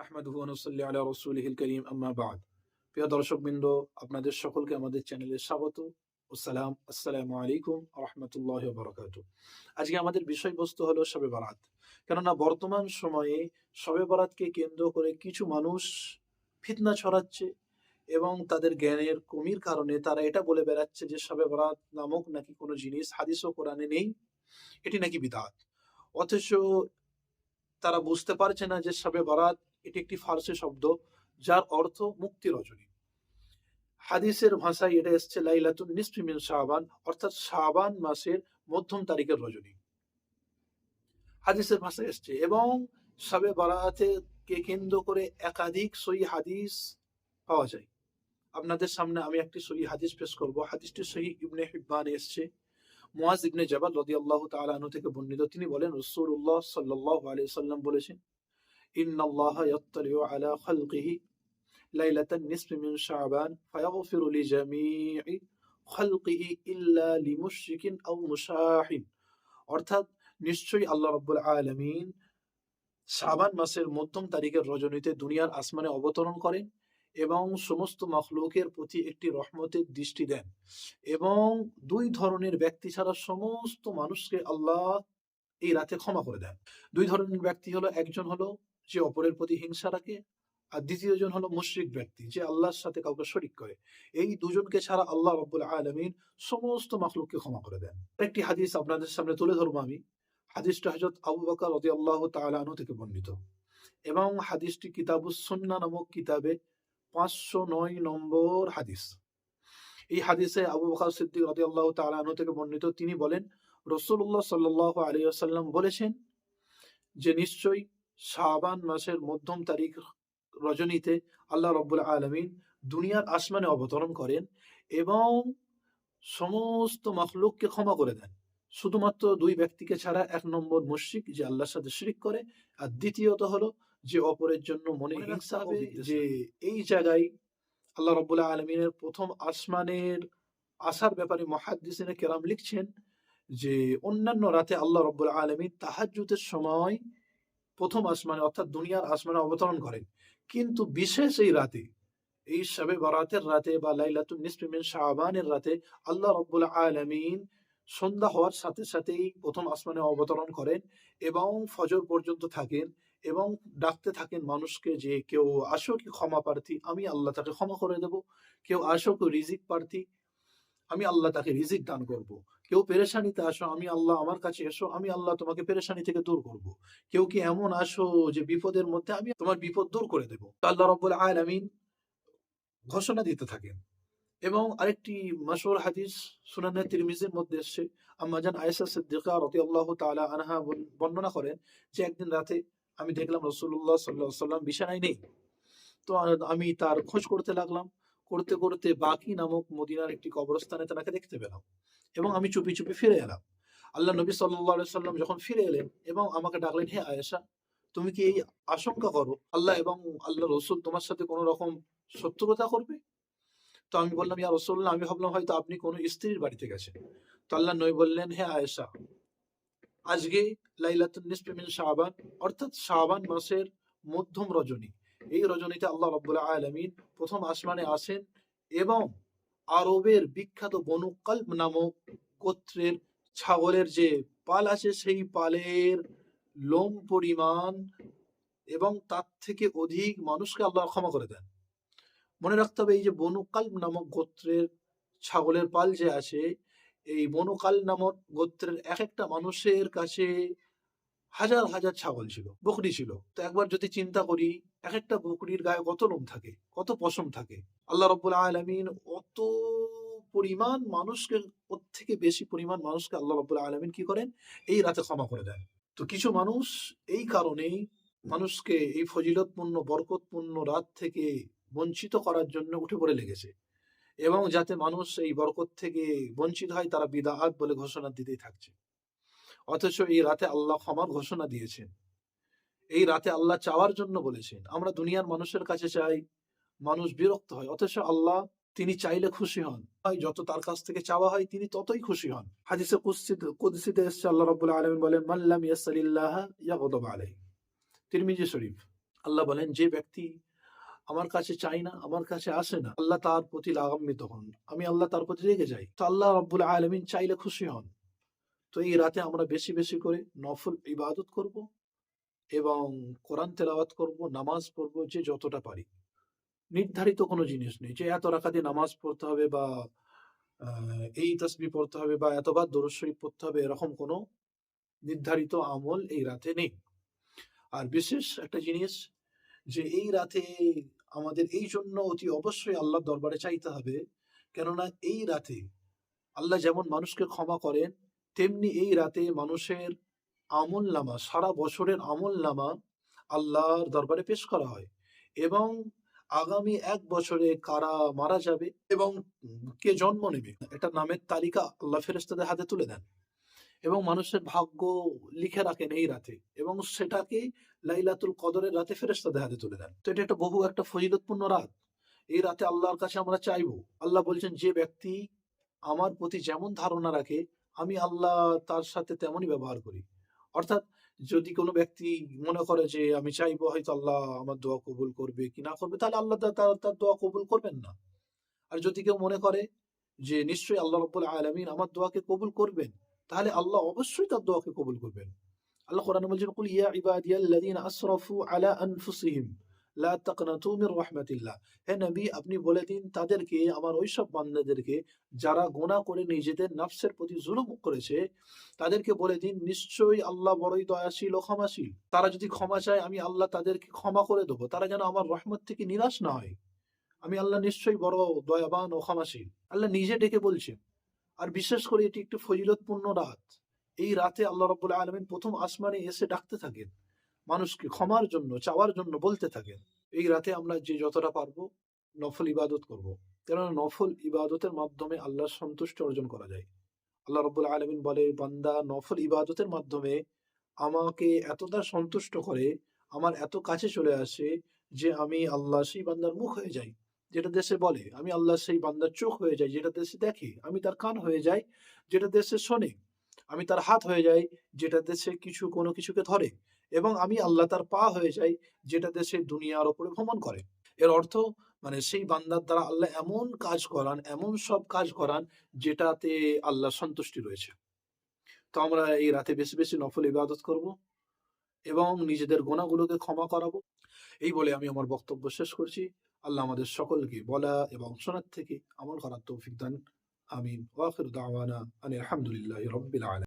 আলা রাসূলিহিল কারীম আম্মা বাদ প্রিয় দর্শকবৃন্দ, আপনাদের সকলকে আমাদের চ্যানেলে স্বাগত ও সালাম। আসসালামু আলাইকুম রহমতুল্লাহ বরকাত আজকে আমাদের বিষয়বস্তু হলো শবে বারাত। কেননা বর্তমান সময়ে শবে বারাতকে কেন্দ্র করে কিছু মানুষ ফিতনা ছড়াচ্ছে এবং তাদের জ্ঞানের কমির কারণে তারা এটা বলে বেড়াচ্ছে যে শবে বরাত নামক নাকি কোনো জিনিস হাদিস ও কোরআনে নেই, এটি নাকি বিদাত। অথচ তারা বুঝতে পারছে না যে শবে বারাত এটি একটি ফার্সি শব্দ, যার অর্থ মুক্তি রজনী। হাদিসের ভাষায় এটা এসছে, লাইলাতুন নিসফি মিন শাবান, অর্থাৎ শাবান মাসের মধ্যম তারিখের রজনী। হাদিসের ভাষায় এসছে, এবং সবে বারাতে কে কেন্দ্র করে একাধিক সই হাদিস পাওয়া যায়। আপনাদের সামনে আমি একটি সহি হাদিস পেশ করব। হাদিসটি সহি ইবনে হিব্বান এসছে। মুয়াজ ইবনে জাবাল রাদিয়াল্লাহু তাআলা আনহু থেকে বর্ণিত, তিনি বলেন, রাসূলুল্লাহ সাল্লাল্লাহু আলাইহি সাল্লাম বলেছেন, ইন্নাল্লাহা ইয়াত্তালিউ আলা খালকিহি লাইলাতান নিসফি মিন শাবান, ফায়াগফিরু লিজামিই খালকিহি ইল্লা লিমুশরিকিন আও মুশাহিন। অর্থাৎ, নিশ্চয়ই আল্লাহ রাব্বুল আলামিন শাবান মাসের মধ্যম তারিখের রজনীতে দুনিয়ার আসমানে অবতরণ করেন এবং সমস্ত মখলুকের প্রতি একটি রহমতের দৃষ্টি দেন এবং দুই ধরনের ব্যক্তি ছাড়া সমস্ত মানুষকে আল্লাহ এই রাতে ক্ষমা করে দেন। দুই ধরনের ব্যক্তি হলো, একজন হলো যে অপরের প্রতি হিংসা রাখে আর দ্বিতীয় জন হলো মুশরিক ব্যক্তি যে আল্লাহর সাথে কাউকে শরিক করে। এই দুজনকে ছাড়া আল্লাহ রব্বুল আলমিন সমস্ত মাখলুককে ক্ষমা করে দেন। একটি হাদিস আপনাদের সামনে তুলে ধরবো আমি। হাদিসটা হজরত আবু বকর রদি আল্লাহ তালু থেকে বর্ণিত। এবং হাদিসটি কিতাবুস সুন্না নামক কিতাবে পাঁচশো নয় নম্বর হাদিস। এই হাদিসে আবু বকর সিদ্দিক রদি আল্লাহ তালু থেকে বর্ণিত তিনি বলেন রসুল্লাহ সাল্লাহ আলী আসাল্লাম বলেছেন যে, নিশ্চয়ই শাবান মাসের মধ্যম তারিখ রজনীতে আল্লাহ রব্বুল আলমিন দুনিয়ার আসমানে অবতরণ করেন এবং সমস্ত মখলুককে ক্ষমা করে দেন। শুধুমাত্র দুই ব্যক্তিকে ছাড়া এক নম্বর মুশরিক যে আল্লাহর সাথে শিরিক করে আর দ্বিতীয়ত হলো যে অপরের জন্য মনে হিংসা হবে যে এই জায়গায় আল্লাহ রব্বুল্লাহ আলমিনের প্রথম আসমানের আসার ব্যাপারে মহাদ্দিসিনে কেরাম লিখছেন যে অন্যান্য রাতে আল্লাহ রব্বুল আলমিন তাহাজুতের সময় প্রথম আসমানে অর্থাৎ দুনিয়ার আসমানে অবতরণ করেন। কিন্তু বিশেষ এই রাতে এই সবে বরাতের রাতে বা লাইলাতুন নিসফিমিন শাহবানের রাতে আল্লাহ রব্বুল আলমিন সন্ধ্যা হওয়ার সাথে সাথেই প্রথম আসমানে অবতরণ করেন এবং ফজর পর্যন্ত থাকেন এবং ডাকতে থাকেন মানুষকে যে কেউ আসো কি ক্ষমা প্রার্থী, আমি আল্লাহ তাকে ক্ষমা করে দেব কেউ আসো কেউ রিজিক প্রার্থী, আমি আল্লাহ তাকে রিজিক দান করব। কেউ পেরেশানিতে আসো, আমি আল্লাহ আমার কাছে এসো, আমি আল্লাহ তোমাকে পেরেশানি থেকে দূর করব। কেউ কি এমন আসো যে বিপদের মধ্যে আমি তোমার বিপদ দূর করে দেব আল্লাহ রব্বুল আলামিন ঘোষণা দিতে থাকেন এবং আরেকটি মাসুর হাদিস সুনানের তিরমিজের মধ্যে এসছে। আম্মাজান আয়েশা সিদ্দিকা রাদিয়াল্লাহু তাআলা আনহা বর্ণনা করেন যে একদিন রাতে আমি দেখলাম রাসূলুল্লাহ সাল্লাল্লাহু আলাইহি সাল্লাম বিছানায় নেই। তো আমি তার খোঁজ করতে লাগলাম। করতে করতে বাকি নামক মদিনার একটি কবরস্থানে তাকে দেখতে পেলাম এবং আমি চুপি চুপি ফিরে এলাম। আল্লাহ নবী সাল্লাহ সাল্লাম যখন ফিরে এলেন এবং আমাকে ডাকলেন, হে আয়েশা, তুমি কি এই আশঙ্কা করো? আল্লাহ এবং আল্লাহ রসুল তোমার সাথে কোনো রকম শত্রুতা করবে? তো আমি বললাম, ইয়া রসুল্লাহ আমি ভাবলাম হয়তো আপনি কোনো স্ত্রীর বাড়িতে গেছেন। তো আল্লাহ নবী বললেন, হে আয়েশা, আজকে নিসফিমিন শাহবান অর্থাৎ শাহবান মাসের মধ্যম রজনী। এই রজনীতে আল্লাহ রব্বুল্লাহ আলমিন প্রথম আসমানে আসেন এবং আরবের বিখ্যাত বনু কল্প নামক গোত্রের ছাগলের যে পাল আছে, সেই পালের লোম পরিমাণ এবং তার থেকে অধিক মানুষকে আল্লাহ ক্ষমা করে দেন। মনে রাখতে হবে, এই যে বনুকাল নামক গোত্রের ছাগলের পাল যে আছে, এই বনুকাল নামক গোত্রের এক একটা মানুষের কাছে হাজার হাজার ছাগল ছিল, বকরি ছিল। তো একবার যদি চিন্তা করি এক একটা বকরির গায়ে কত লোম থাকে, কত পশম থাকে? আল্লাহ রব্বুল আলমিন অত পরিমাণ মানুষকে ওর থেকে বেশি পরিমাণ মানুষকে আল্লাহ রব্বুল আলমিন কি করেন? এই রাতে ক্ষমা করে দেন। তো কিছু মানুষ এই কারণেই মানুষকে এই ফজিলতপূর্ণ, বরকতপূর্ণ রাত থেকে বঞ্চিত করার জন্য উঠে পড়ে লেগেছে। এবং যাতে মানুষ এই বরকত থেকে বঞ্চিত হয়, তারা বিদাহাত বলে ঘোষণা দিতেই থাকছে। অথচ এই রাতে আল্লাহ ক্ষমার ঘোষণা দিয়েছেন। এই রাতে আল্লাহ চাওয়ার জন্য বলেছেন, আমরা দুনিয়ার মানুষের কাছে চাই মানুষ বিরক্ত হয়, অথচ আল্লাহ তিনি চাইলে খুশি হন। যত তার কাছ থেকে চাওয়া হয়, তিনি ততই খুশি হন। হাদিসে কুদসিতে এসছে, আল্লাহ রাব্বুল আলামিন বলেন মাল্লাম ইয়াসালিল্লাহ ইয়াগদাব আলাইহি। তিরমিজি শরীফ, আল্লাহ বলেন, যে ব্যক্তি আমার কাছে চাই না, আমার কাছে আসে না। আল্লাহ তার প্রতি লাগাম্বিত হন। আমি আল্লাহ তার প্রতি রেগে যাই। তো আল্লাহ রব্বুল আলমিন চাইলে খুশি হন। তো এই রাতে আমরা বেশি বেশি করে নফল ইবাদত করব এবং কোরআন তেলাওয়াত করব, নামাজ পড়ব যে যতটা পারি। নির্ধারিত কোনো জিনিস নেই যে এত রাখা দিয়ে নামাজ পড়তে হবে বা এই তসবি পড়তে হবে বা এতবার দরুদ শরীফ পড়তে হবে, এরকম কোনো নির্ধারিত আমল এই রাতে নেই। আর বিশেষ একটা জিনিস যে এই রাতে আমাদের এই জন্য অতি অবশ্যই আল্লাহর দরবারে চাইতে হবে। কেননা এই রাতে আল্লাহ যেমন মানুষকে ক্ষমা করেন, তেমনি এই রাতে মানুষের আমল নামা সারা বছরের আমল নামা আল্লাহর দরবারে পেশ করা হয় এবং আগামী এক বছরে কারা মারা যাবে এবং কে জন্ম নেবে এটা নামের তালিকা আল্লাহ ফেরেস্তাদের হাতে তুলে দেন। এবং মানুষের ভাগ্য লিখে রাখেন এই রাতে এবং সেটাকে লাইলাতুল কদরের রাতে ফেরেস্তাদের হাতে তুলে দেন। তো এটা একটা বহু একটা ফজিলতপূর্ণ রাত। এই রাতে আল্লাহর কাছে আমরা চাইব, আল্লাহ বলছেন, যে ব্যক্তি আমার প্রতি যেমন ধারণা রাখে, আমি আল্লাহ তার সাথে তেমনই ব্যবহার করি। অর্থাৎ যদি কোনো ব্যক্তি মনে করে যে, আমি চাইব হয়তো আল্লাহ আমার দোয়া কবুল করবে কি না করবে, তাহলে আল্লাহ তার তার দোয়া কবুল করবেন না। আর যদি কেউ মনে করে যে, নিশ্চয়ই আল্লাহ রব্বুল আলমিন আমার দোয়াকে কবুল করবেন তাহলে আল্লাহ অবশ্যই তার দোয়াকে কবুল করবেন। আল্লাহ কোরআনে বলছেন, কুল ইয়া আসরাফু আলা আনফুসিহিম, লা তাকনাতু মির রাহমাতিল্লাহ। হে নবী, আপনি বলে দিন, তাদেরকে, আমার বান্দাদেরকে, যারা করে নিজেদের নফসের প্রতি জুলুম করেছে, তাদেরকে বলে দিন, নিশ্চয়ই আল্লাহ বড়ই দয়াশীল ও ক্ষমাশীল। তারা যদি ক্ষমা চায়, আমি আল্লাহ তাদেরকে ক্ষমা করে দেবো। তারা যেন আমার রহমত থেকে নিরাশ না হয়। আমি আল্লাহ নিশ্চয়ই বড় দয়াবান ও ক্ষমাশীল। আল্লাহ নিজে ডেকে বলছেন আর বিশেষ করে এটি একটি ফজিলতপূর্ণ রাত। এই রাতে আল্লাহ রব্বুল আলমিন প্রথম আসমানে এসে ডাকতে থাকেন, মানুষকে ক্ষমার জন্য, চাওয়ার জন্য বলতে থাকেন। এই রাতে আমরা যে যতটা পারব নফল ইবাদত করব। কেননা নফল ইবাদতের মাধ্যমে আল্লাহর সন্তুষ্টি অর্জন করা যায়। আল্লাহ রব্বুল আলমিন বলে, বান্দা নফল ইবাদতের মাধ্যমে আমাকে এতটা সন্তুষ্ট করে, আমার এত কাছে চলে আসে যে আমি আল্লাহ সেই বান্দার মুখ হয়ে যাই। যেটা দেশে বলে, আমি আল্লাহ সেই বান্দার চোখ হয়ে যাই যেটা দেশে দেখে, আমি তার কান হয়ে যাই যেটা দেশে শোনে, আমি তার হাত হয়ে যাই যেটা দেশে কিছু কোনো কিছুকে ধরে, এবং আমি আল্লাহ তার পা হয়ে যাই যেটা দেশে দুনিয়ার ওপরে ভ্রমণ করে। এর অর্থ মানে সেই বান্দার দ্বারা আল্লাহ এমন কাজ করান, এমন সব কাজ করান যেটাতে আল্লাহ সন্তুষ্টি রয়েছে। তো আমরা এই রাতে বেশি বেশি নফল ইবাদত করব এবং নিজেদের গোনাগুলোকে ক্ষমা করাবো। এই বলে আমি আমার বক্তব্য শেষ করছি। আল্লাহ আমাদের সকলকে বলা এবং শোনার থেকে আমল করার তৌফিক দান। আমিন। ওয়াখির দাওয়ানা আনিল হামদুলিল্লাহি রাব্বিল আলামিন।